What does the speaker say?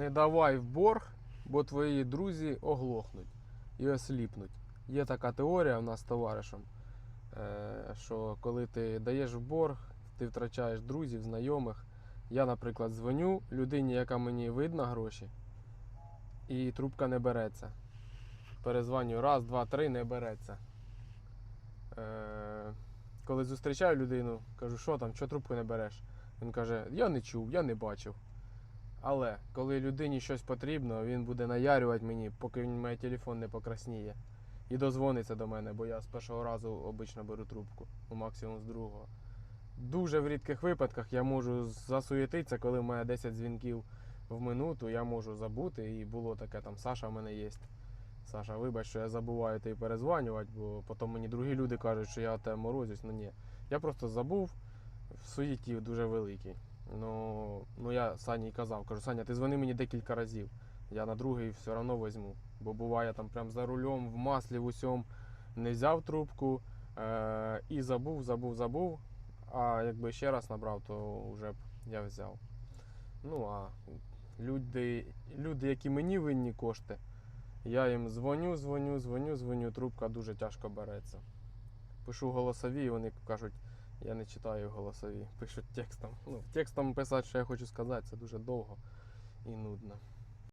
Не давай в борг, бо твої друзі оглохнуть і осліпнуть. Є така теорія у нас з товаришем, е, що коли ти даєш в борг, ти втрачаєш друзів, знайомих. Я, наприклад, дзвоню людині, яка мені видна гроші, і трубка не береться. Перезвоню раз, два, три, не береться. Е, коли зустрічаю людину, кажу, що там, що трубку не береш? Він каже, я не чув, я не бачив. Але коли людині щось потрібно, він буде наярювати мені, поки мій телефон не покрасніє. І дозвониться до мене, бо я з першого разу обично беру трубку, ну, максимум з другого. Дуже в рідких випадках я можу засуєтитися, коли в мене 10 дзвінків в минуту, я можу забути. І було таке, там Саша в мене є. Саша, вибач, що я забуваю тобі перезванювати, бо потім мені другі люди кажуть, що я тебе морозюсь. Ну ні. Я просто забув в суєті дуже великий. Ну, ну я Сані казав, кажу, Саня, ти дзвони мені декілька разів. Я на другий все одно візьму. Бо буває там прям за рулем, в маслі, в усьому не взяв трубку е- і забув, забув, забув. А якби ще раз набрав, то вже б я взяв. Ну а люди, люди, які мені винні кошти, я їм дзвоню, дзвоню, дзвоню, дзвоню, трубка дуже тяжко береться. Пишу голосові, і вони кажуть, я не читаю голосові, пишуть текстом. Ну, текстом писати, що я хочу сказати, це дуже довго і нудно.